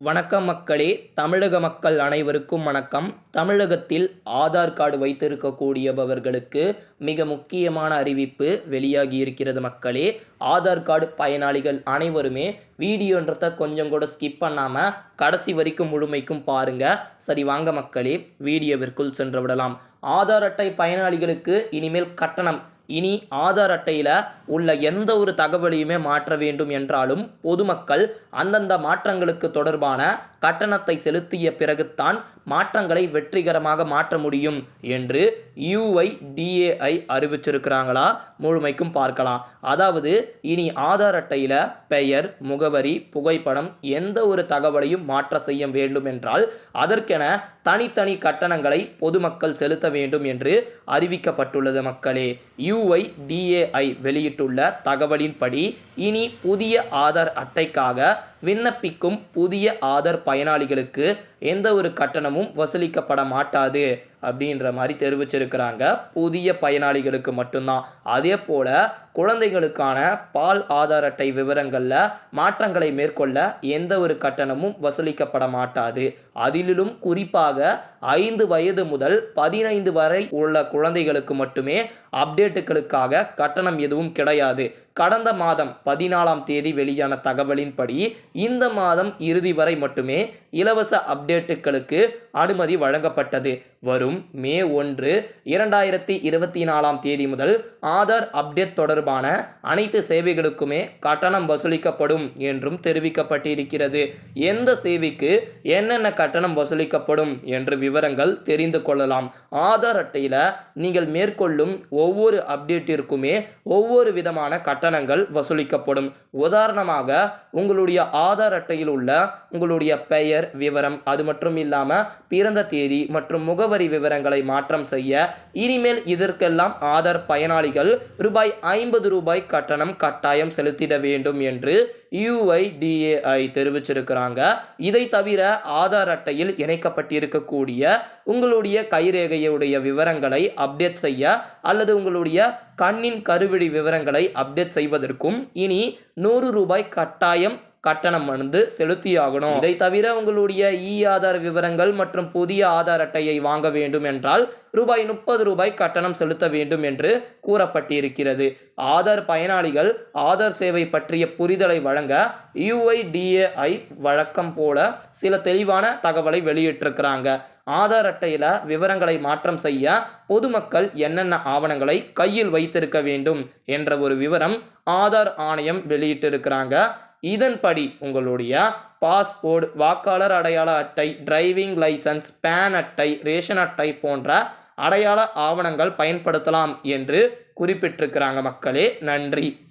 வணக்கம் மக்களே தமிழக மக்கள் அனைவருக்கும் வணக்கம். தமிழகத்தில் ஆதார் கார்டு வைத்திருக்கக்கூடியவர்களுக்கு மிக முக்கியமான அறிவிப்பு வெளியாகி இருக்கிறது மக்களே. ஆதார் கார்டு பயனாளிகள் அனைவருமே வீடியோன்றத கொஞ்சம் கூட ஸ்கிப் பண்ணாமல் கடைசி வரைக்கும் முழுமைக்கும் பாருங்கள் சரி வாங்க மக்களே வீடியோவிற்குள் சென்று விடலாம். ஆதார் அட்டை பயனாளிகளுக்கு இனிமேல் கட்டணம் இனி ஆதார் அட்டையில் உள்ள எந்த ஒரு தகவலையுமே மாற்ற வேண்டும் என்றாலும் பொதுமக்கள் அந்தந்த மாற்றங்களுக்கு தொடர்பான கட்டணத்தை செலுத்திய பிறகுத்தான் மாற்றங்களை வெற்றிகரமாக மாற்ற முடியும் என்று யுஐடிஏஐ அறிவிச்சிருக்கிறாங்களா? முழுமைக்கும் பார்க்கலாம். அதாவது இனி ஆதார் அட்டையில் பெயர் முகவரி புகைப்படம் எந்த ஒரு தகவலையும் மாற்ற செய்ய வேண்டும் என்றால் அதற்கென தனித்தனி கட்டணங்களை பொதுமக்கள் செலுத்த வேண்டும் என்று அறிவிக்கப்பட்டுள்ளது மக்களே. யுஐடிஏஐ வெளியிட்டுள்ள தகவலின்படி இனி புதிய ஆதார் அட்டைக்காக விண்ணப்பிக்கும் புதிய ஆதார் பயனாளிகளுக்கு எந்த ஒரு கட்டணமும் வசூலிக்கப்பட மாட்டாது அப்படின்ற மாதிரி தெரிவிச்சிருக்கிறாங்க. புதிய பயனாளிகளுக்கு மட்டும்தான். அதே போல் குழந்தைகளுக்கான பால் ஆதார் அட்டை விவரங்களில் மாற்றங்களை மேற்கொள்ள எந்த ஒரு கட்டணமும் வசூலிக்கப்பட மாட்டாது. அதிலும் குறிப்பாக ஐந்து வயது முதல் பதினைந்து வரை உள்ள குழந்தைகளுக்கு மட்டுமே அப்டேட்டுகளுக்காக கட்டணம் எதுவும் கிடையாது. கடந்த மாதம் பதினாலாம் தேதி வெளியான தகவலின்படி இந்த மாதம் இறுதி வரை மட்டுமே இலவச அப்டேட்டுகளுக்கு அனுமதி வழங்கப்பட்டது. வரும் மே ஒன்று இரண்டாயிரத்தி இருபத்தி நாலாம் தேதி முதல் ஆதார் அப்டேட் தொடர்பான அனைத்து சேவைகளுக்குமே கட்டணம் வசூலிக்கப்படும் என்றும் தெரிவிக்கப்பட்டிருக்கிறது. எந்த சேவைக்கு என்னென்ன கட்டணம் வசூலிக்கப்படும் என்று விவரங்கள் தெரிந்து கொள்ளலாம். ஆதார் அட்டையில் நீங்கள் மேற்கொள்ளும் ஒவ்வொரு அப்டேட்டிற்குமே ஒவ்வொரு விதமான கட்டணங்கள் வசூலிக்கப்படும். உதாரணமாக உங்களுடைய ஆதார் அட்டையில் உள்ள உங்களுடைய பெயர் விவரம் அது மட்டும் இல்லாமல் பிறந்த தேதி மற்றும் முகவரி விவரங்களை மாற்றம் செய்ய இனிமேல் இதற்கெல்லாம் ஆதார் பயனாளிகள் ரூபாய் ஐம்பது ரூபாய் கட்டணம் கட்டாயம் செலுத்திட வேண்டும் என்று யுஐடிஏஐ தெரிவிச்சிருக்கிறாங்க. இதை தவிர ஆதார் அட்டையில் இணைக்கப்பட்டிருக்கக்கூடிய உங்களுடைய கைரேகையுடைய விவரங்களை அப்டேட் செய்ய அல்லது உங்களுடைய கண்ணின் கருவிழி விவரங்களை அப்டேட் செய்வதற்கும் இனி நூறு ரூபாய் கட்டாயம் கட்டணம் வந்து செலுத்தியாகணும். இதை தவிர உங்களுடைய இ ஆதார் விவரங்கள் மற்றும் புதிய ஆதார் அட்டையை வாங்க வேண்டும் என்றால் ரூபாய் முப்பது ரூபாய் கட்டணம் செலுத்த வேண்டும் என்று கூறப்பட்டிருக்கிறது. ஆதார் பயனாளிகள் ஆதார் சேவை பற்றிய புரிதலை வழங்க யுஐடிஏஐ வழக்கம் போல சில தெளிவான தகவலை வெளியிட்டிருக்கிறாங்க. ஆதார் அட்டையில் விவரங்களை மாற்றம் செய்ய பொதுமக்கள் என்னென்ன ஆவணங்களை கையில் வைத்திருக்க வேண்டும் என்ற ஒரு விவரம் ஆதார் ஆணையம் வெளியிட்டிருக்கிறாங்க. இதன்படி உங்களுடைய பாஸ்போர்ட் வாக்காளர் அடையாள அட்டை டிரைவிங் லைசன்ஸ் பேன் அட்டை ரேஷன் அட்டை போன்ற அடையாள ஆவணங்கள் பயன்படுத்தலாம் என்று குறிப்பிட்டிருக்கிறாங்க மக்களே. நன்றி.